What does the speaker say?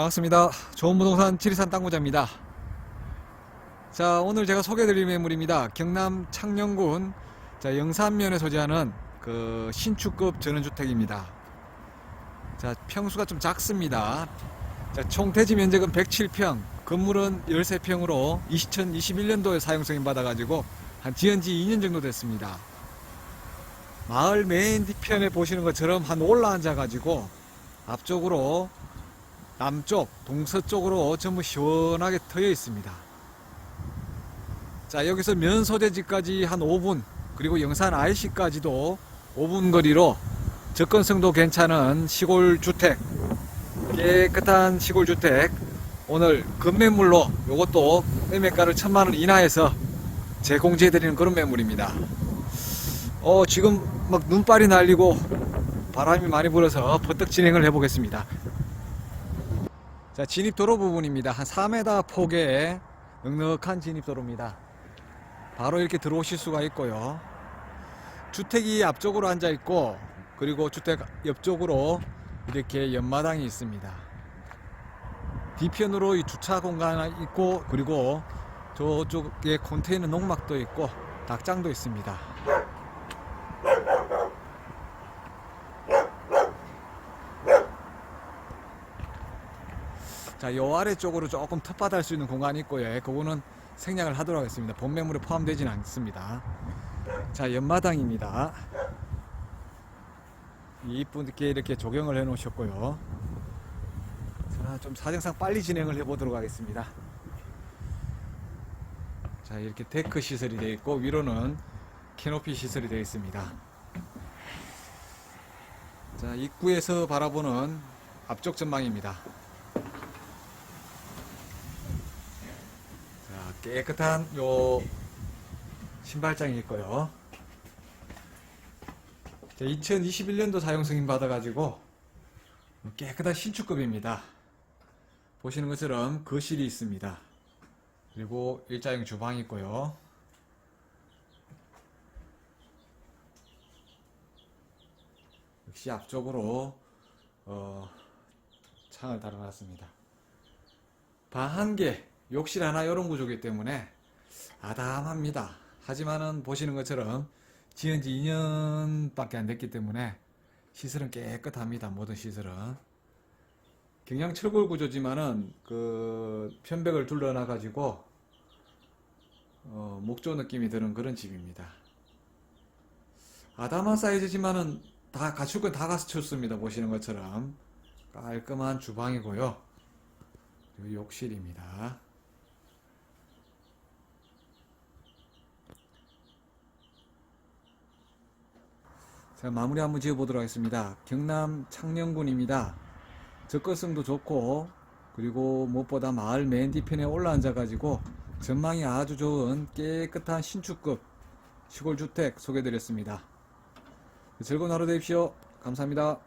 반갑습니다. 좋은 부동산 지리산 땅구자입니다. 자, 오늘 제가 소개드릴 매물입니다. 경남 창녕군 자, 영산면에 소재하는 그 신축급 전원주택입니다. 자, 평수가 좀 작습니다. 자, 총 대지 면적은 107평, 건물은 13평으로 2021년도에 사용 승인 받아가지고 한 지은 지 2년 정도 됐습니다. 마을 메인 뒤편에 보시는 것처럼 한 올라앉아가지고 앞쪽으로 남쪽, 동서쪽으로 전부 시원하게 트여 있습니다. 자, 여기서 면소재지까지 한 5분, 그리고 영산 IC까지도 5분 거리로 접근성도 괜찮은 시골 주택, 깨끗한 시골 주택, 오늘 급매물로 요것도 매매가를 천만 원 이하에서 제공해 드리는 그런 매물입니다. 어, 지금 막 눈발이 날리고 바람이 많이 불어서 버뜩 진행을 해 보겠습니다. 자, 진입도로 부분입니다. 한 4m 폭의 넉넉한 진입도로입니다. 바로 이렇게 들어오실 수가 있고요. 주택이 앞쪽으로 앉아 있고, 그리고 주택 옆쪽으로 이렇게 연마당이 있습니다. 뒤편으로 이 주차 공간이 있고, 그리고 저쪽에 컨테이너 농막도 있고, 닭장도 있습니다. 자, 요 아래쪽으로 조금 텃밭할 수 있는 공간이 있고요. 예, 그거는 생략을 하도록 하겠습니다. 본매물에 포함되지는 않습니다. 자, 연마당입니다. 이쁘게 이렇게 조경을 해 놓으셨고요. 자, 좀 사정상 빨리 진행을 해 보도록 하겠습니다. 자, 이렇게 데크 시설이 되어 있고 위로는 캐노피 시설이 되어 있습니다. 자, 입구에서 바라보는 앞쪽 전망입니다. 자, 깨끗한 요 신발장이 있고요. 자, 2021년도 사용 승인 받아가지고 깨끗한 신축급입니다. 보시는 것처럼 거실이 있습니다. 그리고 일자형 주방이 있고요. 역시 앞쪽으로 어, 창을 달아놨습니다. 방 한 개, 욕실 하나 이런 구조이기 때문에 아담합니다. 하지만은 보시는 것처럼 지은 지 2년밖에 안 됐기 때문에 시설은 깨끗합니다. 모든 시설은. 경량 철골 구조지만은 그 편백을 둘러놔 가지고 어, 목조 느낌이 드는 그런 집입니다. 아담한 사이즈지만은 다건다 갖췄습니다. 보시는 것처럼 깔끔한 주방이고요. 욕실입니다. 자, 마무리 한번 지어보도록 하겠습니다. 경남 창녕군입니다. 접근성도 좋고, 그리고 무엇보다 마을 맨 뒤편에 올라앉아가지고, 전망이 아주 좋은 깨끗한 신축급 시골주택 소개드렸습니다. 즐거운 하루 되십시오. 감사합니다.